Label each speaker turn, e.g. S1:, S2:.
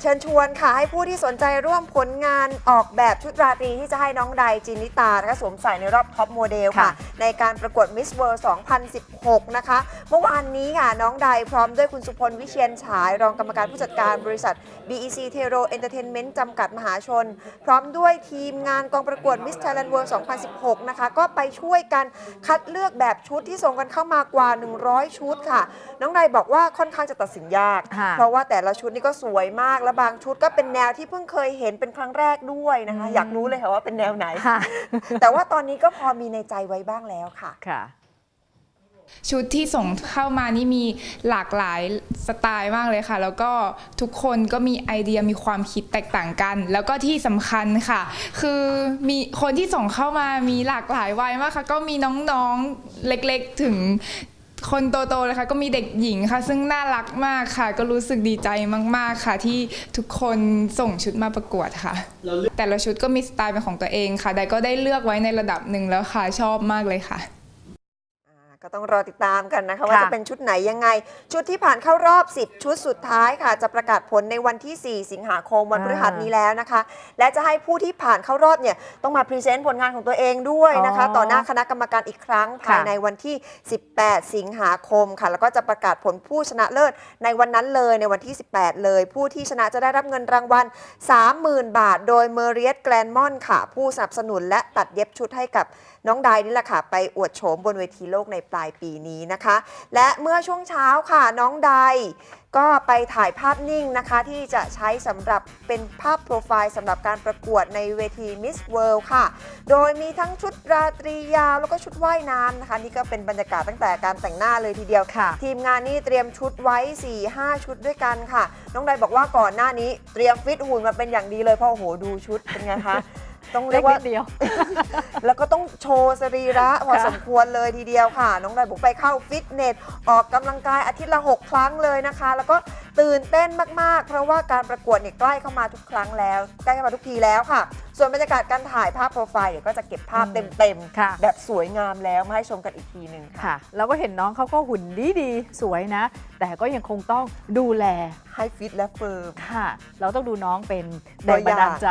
S1: เชิญชวนค่ะ ให้ผู้ที่สนใจร่วมผลงานออกแบบชุดราตรีที่จะให้น้องใดจินิตานะคะสวมใส่ในรอบท็อปโมเดลค่ะ
S2: ค่ะ
S1: ในการประกวด Miss World 2016 นะคะ เมื่อวานนี้ค่ะ น้องใดพร้อมด้วยคุณสุพลวิเชียนฉาย รองกรรมการผู้จัดการบริษัท BEC t e r o Entertainment จำกัดมหาชน พร้อมด้วยทีมงานกองประกวด Miss Thailand World 2016 นะคะ ก็ไปช่วยกันคัดเลือกแบบชุดที่ส่งกันเข้ามากว่า 100 ชุดค่ะ น้องใดบอกว่าค่อนข้างจะตัดสินยาก
S2: ค่ะ
S1: เพราะว่าแต่ละชุดนี่ก็สวยมากและบางชุดก็เป็นแนวที่เพิ่งเคยเห็นเป็นครั้งแรกด้วยนะคะ อยากรู้เลยค่ะว่าเป็นแนวไหน
S2: ค่ะ
S1: แต่ว่าตอนนี้ก็พอมีในใจไว้บ้างแล้วค่ะ
S2: ค่ะ
S3: ชุดที่ส่งเข้ามานี่มีหลากหลายสไตล์มากเลยค่ะ แล้วก็ทุกคนก็มีไอเดียมีความคิดแตกต่างกัน แล้วก็ที่สำคัญค่ะ คือมีคนที่ส่งเข้ามามีหลากหลายวัยมากค่ะ ก็มีน้องๆเล็กๆถึง คนโตๆเลยค่ะก็มีเด็กหญิงค่ะ ซึ่งน่ารักมากค่ะ ก็รู้สึกดีใจมากๆค่ะ ที่ทุกคนส่งชุดมาประกวดค่ะ แต่ละชุดก็มีสไตล์เป็นของตัวเองค่ะ แต่ก็ได้เลือกไว้ในระดับหนึ่งแล้วค่ะชอบมากเลยค่ะ
S1: อ่า ก็ต้องรอติดตามกันนะคะ ว่า
S2: ค่ะ
S1: จะเป็นชุดไหนยังไง ชุดที่ผ่านเข้ารอบ 10 ชุดสุดท้ายค่ะ จะประกาศผลในวันที่ 4 สิงหาคมวันพฤหัสนี้แล้วนะคะ และจะให้ผู้ที่ผ่านเข้ารอบเนี่ยต้องมาพรีเซนต์ผลงานของตัวเองด้วยนะคะ
S2: อ๋อ
S1: ต่อหน้าคณะกรรมการอีกครั้งภาย
S2: ค่ะ
S1: ในวันที่ 18 สิงหาคมค่ะ แล้วก็จะประกาศผลผู้ชนะเลิศในวันนั้นเลยในวันที่ 18 เลย ผู้ที่ชนะจะได้รับเงินรางวัล 30,000 บาท โดยเมเรียสแกลนมอนค่ะ ผู้สนับสนุนและตัดเย็บชุดให้กับน้องไดนี่แหละค่ะไปอวดโฉมบนเวทีโลกในปลายปีนี้นะคะ และเมื่อช่วงเช้าค่ะน้องไดก็ไปถ่ายภาพนิ่งนะคะ ที่จะใช้สำหรับเป็นภาพโปรไฟล์สำหรับการประกวดในเวที Miss World ค่ะ โดยมีทั้งชุดราตรียาวแล้วก็ชุดว่ายน้ำนะคะ นี่ก็เป็นบรรยากาศตั้งแต่การแต่งหน้าเลยทีเดียว
S2: ค่ะ
S1: ทีมงานนี่เตรียมชุดไว้ 4-5 ชุดด้วยกันค่ะ น้องไดบอกว่าก่อนหน้านี้เตรียมฟิตหุ่นมาเป็นอย่างดีเลยเพราะโอ้โหดูชุดเป็นไงคะ ต้องเรี
S2: เล็
S1: ย
S2: ก
S1: กว่า
S2: นิดเดียว
S1: แล้วก็ต้องโชว์สรีระพอ
S2: ค่ะ
S1: สมควรเลยทีเดียวค่ะ น้องไดบอกไปเข้าฟิตเนส ออกกำลังกายอาทิตย์ละ 6 ครั้งเลยนะคะ แล้วก็ตื่นเต้นมากๆ เพราะว่าการประกวดเนี่ยใกล้เข้ามาทุกครั้งแล้ว ใกล้เข้ามาทุกทีแล้วค่ะ ส่วนบรรยากาศการถ่ายภาพโปรไฟล์เดี๋ยวก็จะเก็บภาพ
S2: อืม
S1: เต็ม
S2: ค่ะ
S1: ๆ แบบสวยงามแล้วมาให้ชมกันอีกทีหนึ่งค่ะ
S2: ค่ะ แล้วก็เห็นน้องเขาก็หุ่นดีดีๆสวยนะ แต่ก็ยังคงต้องดูแล
S1: ให้ฟิตและเฟิร์ม
S2: ค่ะ เราต้องดูน้องเป็น
S1: ตั
S2: แร
S1: ว
S2: ง
S1: อย่าง
S2: บันดาลใจ